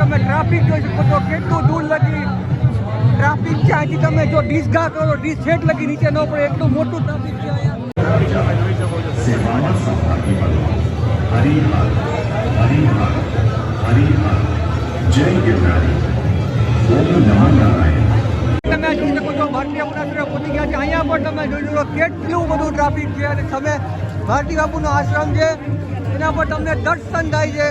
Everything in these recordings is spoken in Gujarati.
તમે ટ્રાફિક જોઈ શકો છો કેટલું દૂર લગી. ટ્રાફિક છે અહીંથી તમે જો ડીસ કરો ડિસેટ લગી નીચે ન પડે, એટલું મોટું ટ્રાફિક છે તમે જોઈ શકો છો, ભારતીય પુરાતત્વ પહોંચી ગયા છે. અહીંયા પણ તમે જોઈ શકો કેટલું બધું ટ્રાફિક છે અને તમે ભારતી બાપુનો આશ્રમ છે, એના પર તમને દર્શન થાય છે.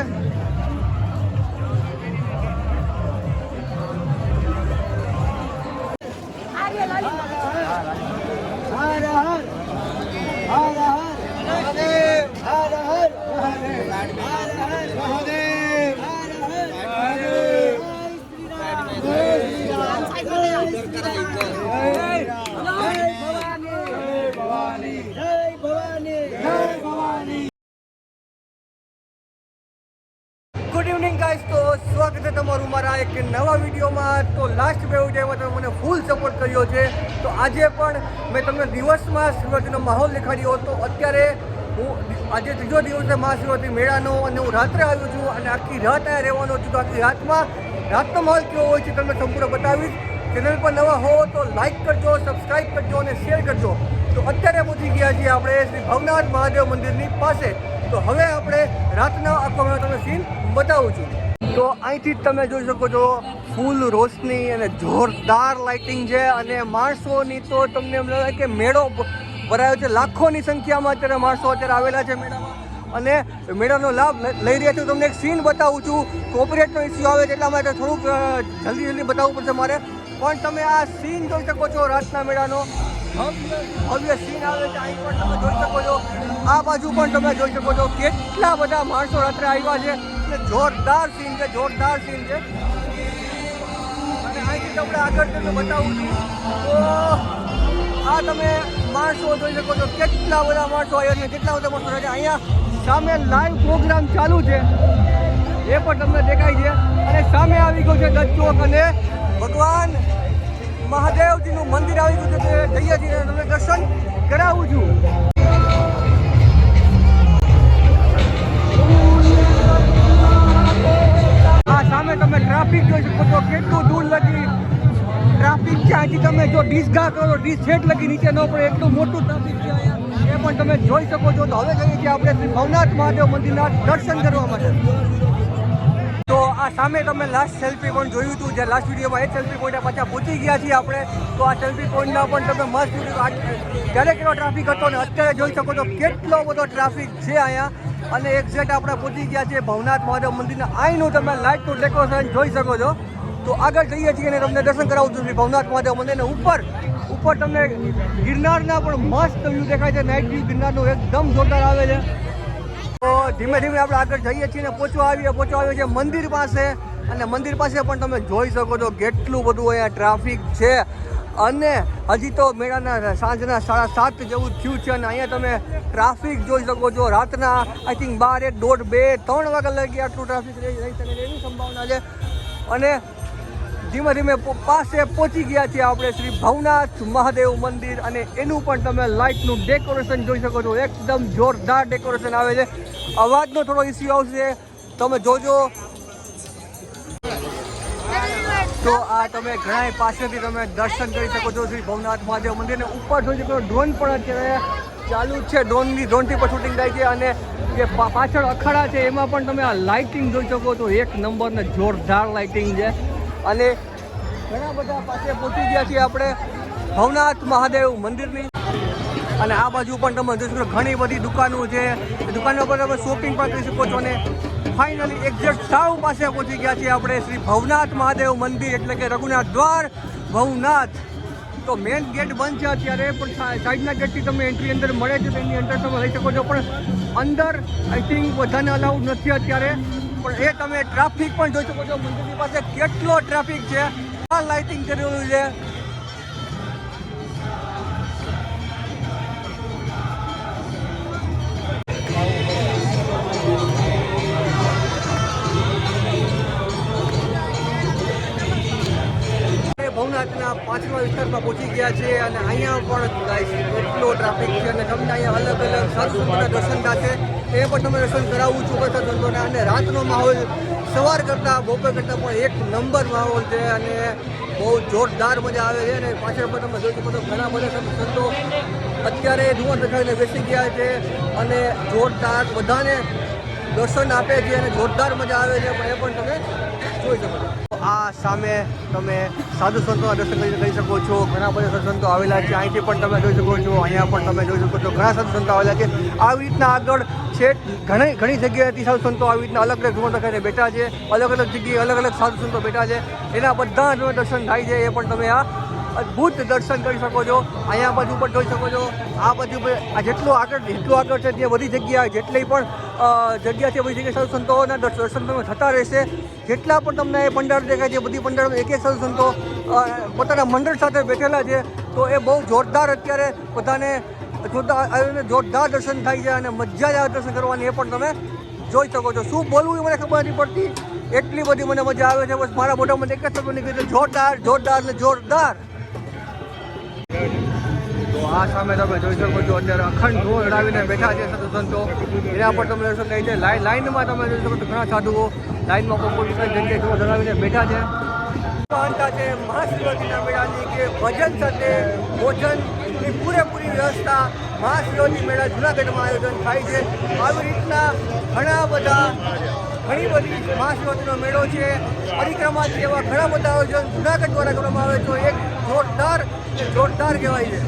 hala ઇવનિંગ ગાઈસ તો સ્વાગત છે તમારું મારા એક નવા વિડીયોમાં. તો લાસ્ટ બે વિડીયોમાં તમે મને ફૂલ સપોર્ટ કર્યો છે. તો આજે પણ મેં તમને દિવસમાં શિવરાત્રિનો માહોલ દેખાડ્યો તો અત્યારે હું આજે ત્રીજો દિવસ છે મહાશિવરાત્રિ મેળાનો અને હું રાત્રે આવ્યો છું અને આખી રાત અહીંયા રહેવાનો છું. તો આખી રાતમાં રાતનો માહોલ કેવો હોય છે તમને સંપૂર્ણ બતાવીશ. ચેનલ પર નવા હો તો લાઈક કરજો સબસ્ક્રાઈબ કરજો અને શેર કરજો. તો અત્યારે પહોંચી ગયા છીએ આપણે શ્રી ભવનાથ મહાદેવ મંદિરની પાસે. તો હવે આપણે રાતના આખો તમને સીન બતાવું છું. તો અહીંથી જ તમે જોઈ શકો છો ફૂલ રોશની અને જોરદાર લાઇટિંગ છે અને માણસોની તો તમને એમ લાગે કે મેળો ભરાયો છે. લાખોની સંખ્યામાં અત્યારે માણસો અત્યારે આવેલા છે મેળામાં. અને મેળાનો લાભ લઈ રહ્યા છું. તમને એક સીન બતાવું છું. કોપરેટનો ઇસ્યુ આવે છે એટલા માટે થોડુંક જલ્દી જલ્દી બતાવવું પડશે મારે. પણ તમે આ સીન જોઈ શકો છો રાતના મેળાનો. ભવ્ય સીન આવે છે. અહીં પણ તમે જોઈ શકો છો. આ બાજુ પણ તમે જોઈ શકો છો કેટલા બધા માણસો રાત્રે આવ્યા છે. અને જોરદાર સીન છે, જોરદાર સીન છે. અને અહીંથી તમને આગળ તમને બતાવું છું. આ તમે માણસો જોઈ શકો છો. કેટલા બધા માણસો આવ્યા છે, કેટલા બધા માણસો છે અહીંયા સામે લાઈવ પ્રોગ્રામ ચાલુ છે. એ પણ તમને દેખાય છે. અને સામે આવી ગયું છે દત્ત અને ભગવાન મહાદેવજીનું મંદિર આવી ગયું છે તે જઈએ તમને દર્શન કરાવું છું. સામે તમે ટ્રાફિક જોઈ શકો કેટલું દૂર લગી ટ્રાફિક છે. હજી તમે જો ડીસ ઘા કરો ડીસ છેટ લગી નીચે ન પડે. એટલું મોટું ટ્રાફિક છે એ પણ તમે જોઈ શકો છો. તો હવે જઈએ છીએ આપણે શ્રી ભવનાથ મહાદેવ મંદિરના દર્શન કરવા માટે. આ સામે તમે લાસ્ટ સેલ્ફી પોઈન્ટ જોયું હતું, જે લાસ્ટ વિડીયોમાં એ સેલ્ફી પોઈન્ટ પાછા પહોંચી ગયા છીએ આપણે. તો આ સેલ્ફી પોઈન્ટના પણ તમે મસ્ત વીડિયો ત્યારે કેટલો ટ્રાફિક હતો અને અત્યારે જોઈ શકો છો કેટલો બધો ટ્રાફિક છે અહીંયા. અને એક્ઝેક્ટ આપણે પહોંચી ગયા છીએ ભવનાથ મહાદેવ મંદિરના. અહીંનું તમે લાઇટનું ડેકોરેશન જોઈ શકો છો. તો આગળ જઈએ છીએ અને તમને દર્શન કરાવું છું ભવનાથ મહાદેવ મંદિરને. ઉપર ઉપર તમને ગિરનારના પણ મસ્ત વ્યૂ દેખાય છે. નાઇટ વ્યૂ ગિરનારનું એકદમ જોરદાર આવે છે. ધીમે ધીમે આપણે આગળ જઈએ છીએ ને પહોંચવા આવીએ પહોંચવા આવીએ છીએ મંદિર પાસે. અને મંદિર પાસે પણ તમે જોઈ શકો છો કેટલું બધું અહીંયા ટ્રાફિક છે. અને હજી તો મેળાના સાંજના સાડા સાત જેવું થયું છે અને અહીંયા તમે ટ્રાફિક જોઈ શકો છો. રાતના આઈ થિંક બાર એક દોઢ બે ત્રણ વાગ્યા લગી આટલું ટ્રાફિક રહી શકે એવી સંભાવના છે. અને ધીમે ધીમે પાસે પહોંચી ગયા છીએ આપણે શ્રી ભવનાથ મહાદેવ મંદિર અને એનું પણ તમે લાઇટનું ડેકોરેશન જોઈ શકો છો. એકદમ જોરદાર ડેકોરેશન આવે છે. અવાજનો થોડો ઇસ્યુ આવશે. તમે જોજો. તો આ તમે ઘણા પાસેથી તમે દર્શન કરી શકો છો શ્રી ભવનાથ મહાદેવ મંદિરને ઉપર જોઈ શકો ડ્રોન પણ અત્યારે ચાલુ છે. ડ્રોનની ડ્રોનથી પણ શૂટિંગ થાય છે અને જે પાછળ અખાડા છે, એમાં પણ તમે આ લાઇટિંગ જોઈ શકો છો. એક નંબરને જોરદાર લાઇટિંગ છે. અને ઘણા બધા પાસે પહોંચી ગયા છીએ આપણે ભવનાથ મહાદેવ મંદિરની. અને આ બાજુ પણ તમે જોઈ શકો ઘણી બધી દુકાનો છે. દુકાનો પર તમે શોપિંગ પણ કરી શકો છો અને ફાઇનલી એક્ઝેક્ટ સાવ પાસે પહોંચી ગયા છીએ આપણે શ્રી ભવનાથ મહાદેવ મંદિર એટલે કે રઘુનાથ દ્વાર. ભવનાથ. તો મેઇન ગેટ બંધ છે અત્યારે, પણ સાઈડના ગેટથી તમે એન્ટ્રી અંદર મળે છે તેની અંદર તમે લઈ શકો છો. પણ અંદર આઈ થિંક બધાને અલાઉડ નથી અત્યારે. પણ એ તમે ટ્રાફિક પણ જોઈ શકો છો. મંદિરની પાસે કેટલો ટ્રાફિક છે. આ લાઇટિંગ કરેલું છે. ભવનાથના પાંચમા વિસ્તારમાં પહોંચી ગયા છે અને અહીંયા પણ એટલો ટ્રાફિક છે અને તમને અહીંયા અલગ અલગ સાધુ દર્શન થશે. એ પણ તમે દર્શન કરાવું છું બધા ધંધોને. અને રાતનો માહોલ સવાર કરતાં, બપોર કરતાં પણ એક નંબર માહોલ છે અને બહુ જોરદાર મજા આવે છે. અને પાછળ પણ તમે જોઈ શકો તો ઘણા બધા સંતો અત્યારે ધુઆ દેખાડીને બેસી ગયા છે અને જોરદાર બધાને દર્શન આપે છે અને જોરદાર મજા આવે છે. પણ એ પણ તમે જોઈ શકો છો. આ સામે તમે સાધુ સંતોના દર્શન કરી શકો છો. ઘણા બધા સંતો આવેલા છે. અહીંથી પણ તમે જોઈ શકો છો. અહીંયા પણ તમે જોઈ શકો છો. ઘણા સાધુ આવેલા છે. આવી રીતના આગળ છે. ઘણી ઘણી જગ્યાએથી સાધુ સંતો આવી રીતના અલગ અલગ ધુઓ દેખાઈને બેઠા છે. અલગ અલગ જગ્યાએ અલગ અલગ સાધુ સંતો બેઠા છે. એના બધા દર્શન થાય છે. એ પણ તમે આ અદ્ભુત દર્શન કરી શકો છો. અહીંયા બાજુ પણ જોઈ શકો છો. આ બાજુ આ જેટલું આગળ જેટલું આગળ છે તે બધી જગ્યા જેટલી પણ જગ્યા છે બધી જગ્યાએ સાધુ સંતોના દર્શન તમે થતા રહેશે. જેટલા પણ તમને એ પંડાળ દેખાય છે બધી પંડાળ એક એક સાધુ સંતો પોતાના મંડળ સાથે બેઠેલા છે. તો એ બહુ જોરદાર અત્યારે બધાને જોરદાર આવીને જોરદાર દર્શન થાય છે અને મજા જ આવે દર્શન કરવાની. એ પણ તમે જોઈ શકો છો. શું બોલવું એ મને ખબર નથી પડતી. એટલી બધી મને મજા આવે છે. બસ મારા મોઢામાં એક જ શબ્દ નીકળી જોરદાર જોરદાર ને જોરદાર. તો આ સામે તમે જોઈ શકો છો, અત્યારે અખંડ ધૂળ અડાવીને બેઠા છે સાધુ સંતો. એના પર તમે દર્શન થાય છે. લાઈન લાઈનમાં તમે જોઈ શકો છો ઘણા સાધુઓ લાઈનમાં કોઈ કોઈ જગ્યાએ ધૂળ ધરાવીને બેઠા છે. માનતા છે મહાશિવરાત્રિના કે ભજન સાથે ભોજનની પૂરેપૂરી વ્યવસ્થા મહાશિવરાત્રી મેળા જુનાગઢમાં આયોજન થાય છે. આવી રીતના ઘણા બધા, ઘણી બધી મહાશિવરાત્રીનો મેળો છે. પરિક્રમા છે એવા ઘણા બધા આયોજન જુનાગઢ દ્વારા કરવામાં આવે છે. એક જોરદાર જોરદાર કહેવાય છે.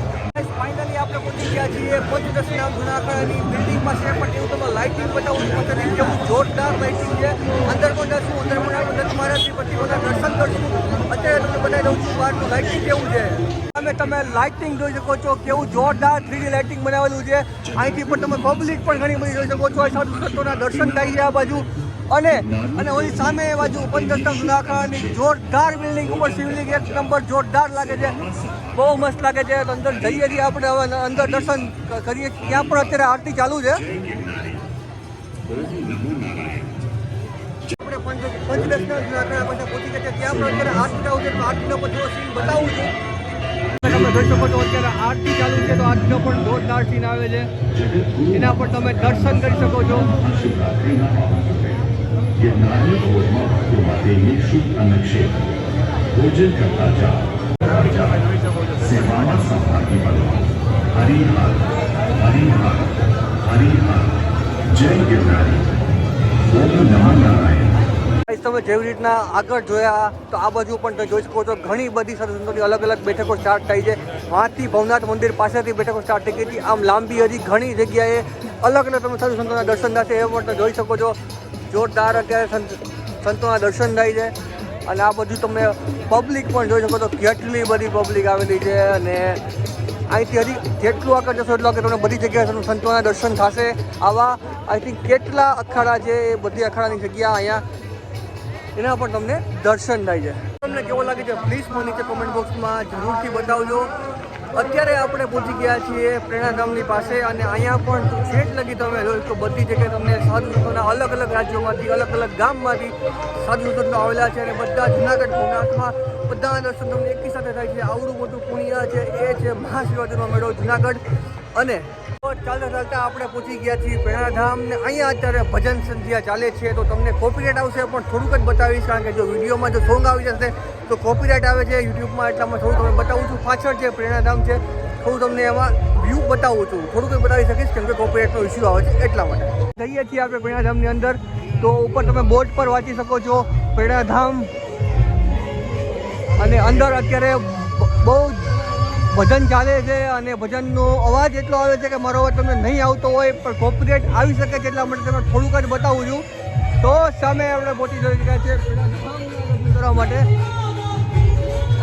ફાઇનલી આપણે પહોંચી ગયા છીએ પંચદશી નામ જુનાગઢની બિલ્ડિંગ પાસે પણ એવું તમે લાઇટિંગ બતાવું છું પાછળથી જોરદાર લાઇટિંગ છે. અંદર પણ જશું, અંદર પણ આપણે દત્ત મહારાજની પછી બધા દર્શન કરશું. અત્યારે તમને બતાવી દઉં છું બહારનું લાઇટિંગ કેવું છે? તમે તમે લાઇટિંગ જોઈ શકો છો, કેવું જોરદાર થ્રીડી લાઇટિંગ બનાવેલું છે. અહીંથી પણ તમે પબ્લિક પણ ઘણી બધી જોઈ શકો છો. સાધુ સંતોના દર્શન થાય છે આ બાજુ. અને અને ઓલી સામે એ બાજુ પંચદશમ જુનાગઢની જોરદાર બિલ્ડિંગ ઉપર શિવલિંગ એક નંબર જોરદાર લાગે છે. બહુ મસ્ત લાગે છે. અંદર જઈએ છીએ આપણે, હવે અંદર દર્શન કરીએ ત્યાં પણ અત્યારે આરતી ચાલુ છે. આપણે પંચ પંચદશના જુનાગઢ પાસે પહોંચી ત્યાં પણ અત્યારે ચાલુ છે તો પણ થોડો સીન બતાવું છે. તમે જોઈ અત્યારે આરતી ચાલુ છે, તો આરતીનો પણ જોરદાર સીન આવે છે. એના પર તમે દર્શન કરી શકો છો. ભોજન કરતા હરિહર. જય ગિરનારી. તમે જેવી રીતના આગળ જોયા, તો આ બાજુ પણ તમે જોઈ શકો છો, ઘણી બધી સંતોની અલગ અલગ બેઠકો સ્ટાર્ટ થઈ છે. વાંથી ભવનાથ મંદિર પાસેથી બેઠકો સ્ટાર્ટ થઈ ગઈ હતી. આમ લાંબી હજી ઘણી જગ્યાએ અલગ અલગ તમે સાધુ સંતોના દર્શન થશે એ પણ તમે જોઈ શકો છો. જોરદાર અત્યારે સંતોના દર્શન થાય છે. અને આ બધું તમે પબ્લિક પણ જોઈ શકો છો. કેટલી બધી પબ્લિક આવેલી છે અને અહીંથી હજી જેટલું આગળ જશો એટલું આગળ તમને બધી જગ્યાએ સંતોના દર્શન થશે. આવા આઈ થિંક કેટલા અખાડા છે એ બધી અખાડાની જગ્યા અહીંયા, એના પણ તમને દર્શન થાય છે. તમને કેવો લાગે છે પ્લીઝ મને નીચે કોમેન્ટ બોક્સમાં જરૂરથી બતાવજો. અત્યારે આપણે પહોંચી ગયા છીએ પ્રેરણાધામની પાસે અને અહીંયા પણ છેટ લગી તમે જો તો બધી જગ્યાએ તમને સાધુ સંતોના અલગ અલગ રાજ્યોમાંથી, અલગ અલગ ગામમાંથી સાધુ સંતો આવેલા છે અને બધા જુનાગઢ ભવનાથમાં બધા દર્શન તમને એકી સાથે થાય છે. આવડું મોટું પુણ્ય છે, એ છે મહાશિવરાત્રિનો મેળો જુનાગઢ. અને ચાલતા ચાલતા આપણે પહોંચી ગયા છીએ પ્રેરણાધામ ને અહીંયા અત્યારે ભજન સંધ્યા ચાલે છે. તો તમને કોપીરાઇટ આવશે પણ થોડુંક જ બતાવીશ કારણ કે જો વિડીયોમાં જો સોંગ આવી જશે તો કોપીરાઇટ આવે છે યુટ્યુબમાં એટલામાં થોડું તમને બતાવું છું. પાછળ જે પ્રેરણાધામ છે, થોડું તમને એમાં વ્યૂ બતાવું છું. થોડુંક બતાવી શકીશ કેમ કે કોપીરાઇટનો ઇસ્યુ આવે છે એટલા માટે. જઈએ છીએ આપણે પ્રેરણાધામની અંદર. તો ઉપર તમે બોર્ડ પર વાંચી શકો છો પ્રેરણાધામ. અને અંદર અત્યારે બહુ ભજન ચાલે છે અને ભજનનો અવાજ એટલો આવે છે કે મારો અવાજ તમને નહીં આવતો હોય, પણ કોપરેટ આવી શકે છે એટલા માટે તમને થોડુંક જ બતાવું છું. તો સામે આપણે મોટી જોઈ રહ્યા છે. કરવા માટે.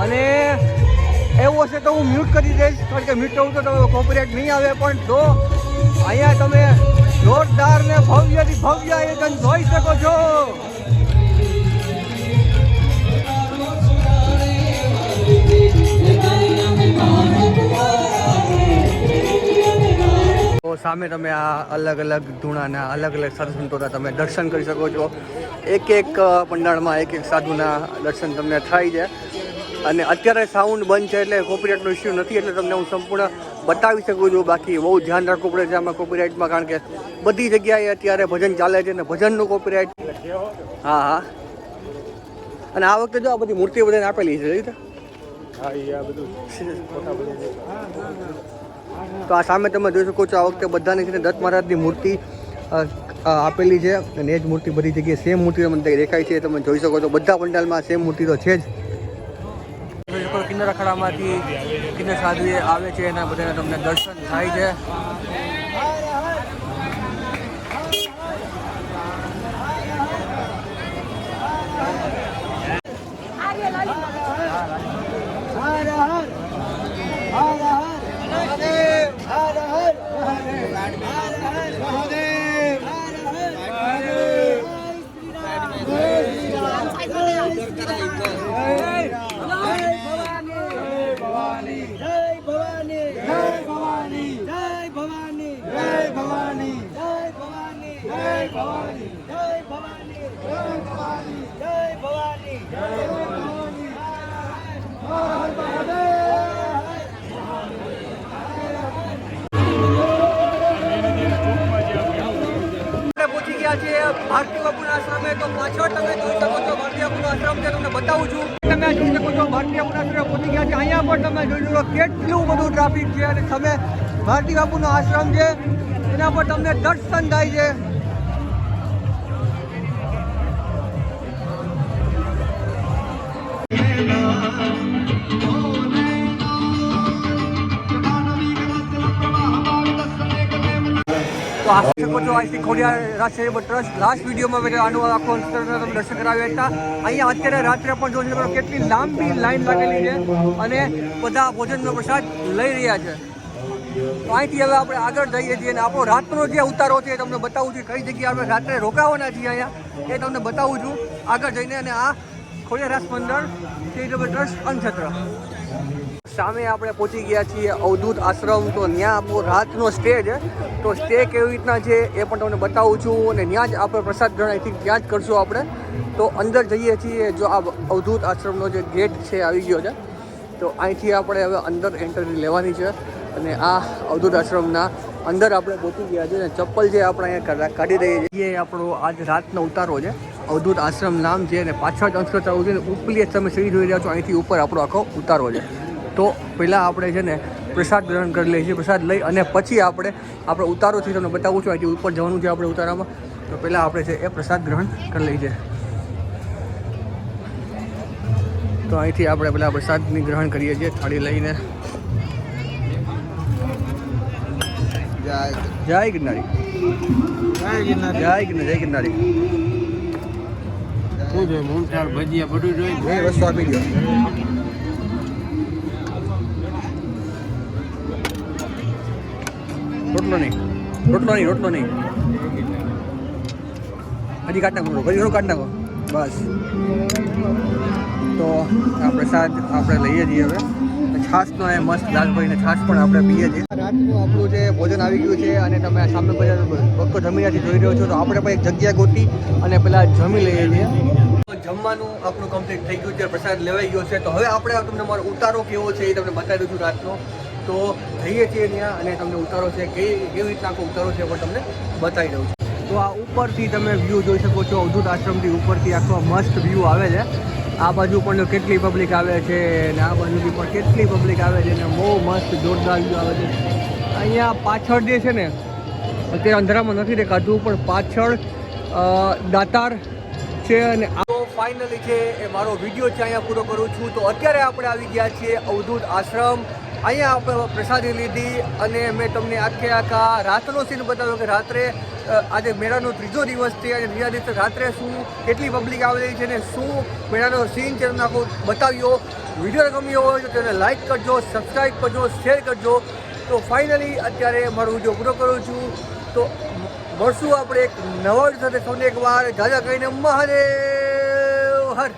અને એવું હશે તો હું મ્યુટ કરી દઈશ, કારણ કે મ્યુટ કરું તો તમે કોપરેટ નહીં આવે, પણ જો અહીંયા તમે જોરદાર ને ભવ્યથી ભવ્ય આયોજન જોઈ શકો છો. સામે તમે આ અલગ અલગ ધૂણાના અલગ અલગ સાધુ સંતોના તમે દર્શન કરી શકો છો. એક એક પંડાળમાં એક એક સાધુના દર્શન તમને થાય છે. અને અત્યારે સાઉન્ડ બંધ છે એટલે કોપીરાઇટનો ઇસ્યુ નથી, એટલે તમને હું સંપૂર્ણ બતાવી શકું છું. બાકી બહુ ધ્યાન રાખવું પડે છે આમાં કોપીરાઇટમાં કારણ કે બધી જગ્યાએ અત્યારે ભજન ચાલે છે અને ભજનનું કોપીરાઇટ હા હા. અને આ વખતે જો આ બધી મૂર્તિઓ બધાને આપેલી છે, જોયું તે? તો આ સામે તમે જોઈ શકો છો આ વખતે બધાની છે ને દત્ત મહારાજની મૂર્તિ આપેલી છે અને એ જ મૂર્તિ બધી જગ્યાએ સેમ મૂર્તિ તમને દેખાય છે, તમે જોઈ શકો છો બધા પંડાલમાં સેમ મૂર્તિ તો છે જ. કિન્નર અખાડામાંથી કિન્નર સાધુએ આવે છે એના બધાને તમને દર્શન થાય છે. આપણે પહોંચી ગયા છીએ ભારતીય બાપુના આશ્રમે, તો પાછળ તમે જોઈ શકો છો ભારતીય બાપુનો આશ્રમ છે તમને બતાવું છું. તમે જોઈ શકો છો ભારતીય બાપુના આશ્રમે ગયા છે અહીંયા પણ તમે જોઈ લો કેટલું બધું ટ્રાફિક છે અને તમે ભારતીય બાપુનો આશ્રમ છે, એના પર તમને દર્શન થાય છે. તો આ શકો છો આજથી ખોડિયા રાજશાહી ટ્રસ્ટ લાસ્ટ વિડીયોમાં મેં આનું આખો તમે દર્શન કરાવ્યા હતા. અહીંયા અત્યારે રાત્રે પણ જોઈ શકો કેટલી લાંબી લાઈન લાગેલી છે અને બધા ભોજનનો પ્રસાદ લઈ રહ્યા છે. તો અહીંથી હવે આપણે આગળ જઈએ છીએ અને આપણો રાતનો જે ઉતારો છે તમને બતાવું છું. કઈ જગ્યાએ આપણે રાત્રે રોકાવાના છીએ અહીંયા એ તમને બતાવું છું. આગળ જઈને અને આ ખોડિયા રાસ મંડળ ચેરિટેબલ ટ્રસ્ટ અનક્ષેત્ર સામે આપણે પહોંચી ગયા છીએ અવધૂત આશ્રમ. તો ત્યાં આપણો રાતનો સ્ટે છે. તો સ્ટે કેવી રીતના છે એ પણ તમને બતાવું છું અને ત્યાં જ આપણે પ્રસાદ ગ્રહણ ત્યાં જ કરશું આપણે. તો અંદર જઈએ છીએ જો આ અવધૂત આશ્રમનો જે ગેટ છે આવી ગયો છે. તો અહીંથી આપણે હવે અંદર એન્ટ્રી લેવાની છે અને આ અવધૂત આશ્રમના અંદર આપણે પહોંચી ગયા છે અને ચપ્પલ જે આપણે અહીંયા કાઢી દઈએ છીએ. એ આપણો આજ રાતનો ઉતારો છે. અવધૂત આશ્રમ નામ છે અને પાછળ જ અંશ છે. ઉપલી તમે સીડી જોઈ રહ્યા છો, અહીંથી ઉપર આપણો આખો ઉતારો છે. તો પહેલાં આપણે છે ને પ્રસાદ ગ્રહણ કરી લઈએ છીએ પ્રસાદ લઈ અને પછી આપણે આપણે ઉતારોથી તમને બતાવું છું અહીંથી ઉપર જવાનું છે આપણે ઉતારામાં. તો પહેલાં આપણે છે એ પ્રસાદ ગ્રહણ કરી લઈએ. છીએ તો અહીંથી આપણે પહેલાં પ્રસાદની ગ્રહણ કરીએ છીએ થાળી લઈને. જય ગિરનારી. જય ગિરનારી જય ગિરનારી. શું છે મૂંગફાળ ભજીયા બધું જોઈ વસ્તુ આપી દો રોટલો નહીં. રોટલો નહીં રોટલો નહીં. હજી કાઢ નાખો, હજી થોડું કાઢ નાખો. બસ. તો આ પ્રસાદ આપણે લઈએ છીએ હવે. છાશનો એ મસ્ત લાલભાઈને છાશ પણ આપણે પીએ છીએ. રાતનું આપણું જે ભોજન આવી ગયું છે અને તમે સામે બધા બક્કો જમીનાથી જોઈ રહ્યો છો, તો આપણે પણ એક જગ્યા ગોતી અને પેલા જમી લઈએ છીએ. જમવાનું આપણું કમ્પ્લીટ થઈ ગયું છે, પ્રસાદ લેવાઈ ગયો છે. તો હવે આપણે તમને મારો ઉતારો કેવો છે એ તમને બતાવી દઉં છું રાતનો. તો જઈએ છીએ ત્યાં અને તમને ઉતારો છે, કેવી કેવી રીતના આખો ઉતારો છે પણ તમને બતાવી દઉં છું. તો આ ઉપરથી તમે વ્યૂ જોઈ શકો છો, અવધૂત આશ્રમથી ઉપરથી આખો મસ્ત વ્યૂ આવે છે. આ બાજુ પણ કેટલી પબ્લિક આવે છે અને આ બાજુથી પણ કેટલી પબ્લિક આવે છે ને બહુ મસ્ત જોરદાર વ્યૂ આવે છે. અહીંયા પાછળ જે છે ને, અત્યારે અંધારામાં નથી દેખાતું, પણ પાછળ દાતાર છે અને તો ફાઇનલી છે, એ મારો વીડિયો છે, અહીંયા પૂરો કરું છું. તો અત્યારે આપણે આવી ગયા છીએ અવધૂત આશ્રમ અહીંયા આપણે પ્રસાદી લીધી અને મેં તમને આખે આખા રાતનો સીન બતાવ્યો કે રાત્રે આજે મેળાનો ત્રીજો દિવસ છે અને બીજા દિવસે રાત્રે શું, કેટલી પબ્લિક આવેલી છે ને શું મેળાનો સીન છે તમને આખો બતાવ્યો. વીડિયો ગમ્યો હોય તો તેને લાઇક કરજો સબસ્ક્રાઈબ કરજો શેર કરજો. તો ફાઇનલી અત્યારે મારો વીડિયો પૂરો કરું છું. તો મળશું આપણે એક નવા સાથે સૌને એક વાર જાજા કહીને મહાદેવ. હર